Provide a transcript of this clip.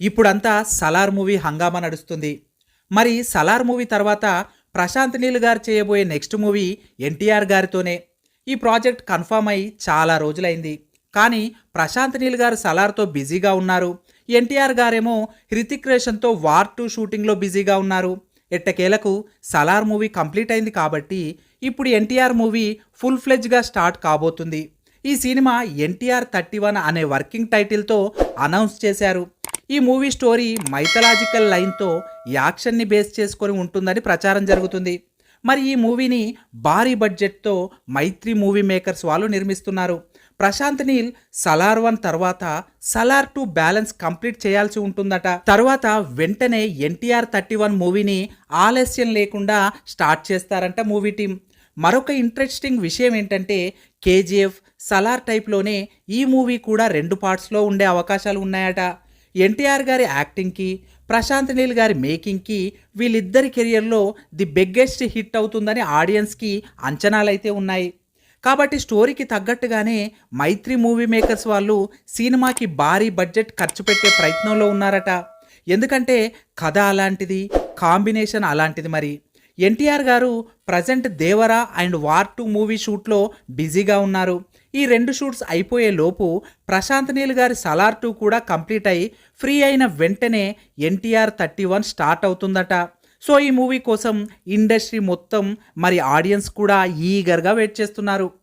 ఇప్పుడంతా సలార్ మూవీ హంగామా నడుస్తుంది. మరి సలార్ మూవీ తర్వాత ప్రశాంత్ నీల్ గారు చేయబోయే నెక్స్ట్ మూవీ ఎన్టీఆర్ గారితోనే. ఈ ప్రాజెక్ట్ కన్ఫర్మ్ అయి చాలా రోజులైంది. కానీ ప్రశాంత్ నీల్ గారు సలార్తో బిజీగా ఉన్నారు. ఎన్టీఆర్ గారేమో హృతిక్ రేషన్తో వార్ టూ షూటింగ్లో బిజీగా ఉన్నారు. ఎట్టకేలకు సలార్ మూవీ కంప్లీట్ అయింది కాబట్టి ఇప్పుడు ఎన్టీఆర్ మూవీ ఫుల్ ఫ్లెజ్గా స్టార్ట్ కాబోతుంది. ఈ సినిమా ఎన్టీఆర్ థర్టీ వన్ అనే వర్కింగ్ టైటిల్తో అనౌన్స్ చేశారు. ఈ మూవీ స్టోరీ మైథలాజికల్ లైన్తో యాక్షన్ని బేస్ చేసుకొని ఉంటుందని ప్రచారం జరుగుతుంది. మరి ఈ మూవీని భారీ బడ్జెట్తో మైత్రి మూవీ మేకర్స్ వాళ్ళు నిర్మిస్తున్నారు. ప్రశాంత్ నీల్ సలార్ వన్ తర్వాత సలార్ టూ బ్యాలెన్స్ కంప్లీట్ చేయాల్సి ఉంటుందట. తర్వాత వెంటనే ఎన్టీఆర్ థర్టీ వన్ మూవీని ఆలస్యం లేకుండా స్టార్ట్ చేస్తారంట మూవీ టీం మరొక ఇంట్రెస్టింగ్ విషయం ఏంటంటే కేజీఎఫ్ సలార్ టైప్లోనే ఈ మూవీ కూడా రెండు పార్ట్స్లో ఉండే అవకాశాలు ఉన్నాయట. ఎన్టీఆర్ గారి యాక్టింగ్కి ప్రశాంత్ నీల్ గారి మేకింగ్కి వీళ్ళిద్దరి కెరియర్లో ది బిగ్గెస్ట్ హిట్ అవుతుందని ఆడియన్స్కి అంచనాలైతే ఉన్నాయి. కాబట్టి స్టోరీకి తగ్గట్టుగానే మైత్రి మూవీ మేకర్స్ వాళ్ళు సినిమాకి భారీ బడ్జెట్ ఖర్చు పెట్టే ప్రయత్నంలో ఉన్నారట. ఎందుకంటే కథ అలాంటిది కాంబినేషన్ అలాంటిది మరి. NTR garu present Devara and war two movie షూట్లో బిజీగా ఉన్నారు. ఈ రెండు షూట్స్ అయిపోయే లోపు ప్రశాంత్ నీల్ గారి సలార్ టూ కూడా కంప్లీట్ అయి ఫ్రీ అయిన వెంటనే ఎన్టీఆర్ థర్టీ వన్ స్టార్ట్ అవుతుందట. సో ఈ మూవీ కోసం ఇండస్ట్రీ మొత్తం మరి ఆడియన్స్ కూడా ఈగర్గా వెయిట్ చేస్తున్నారు.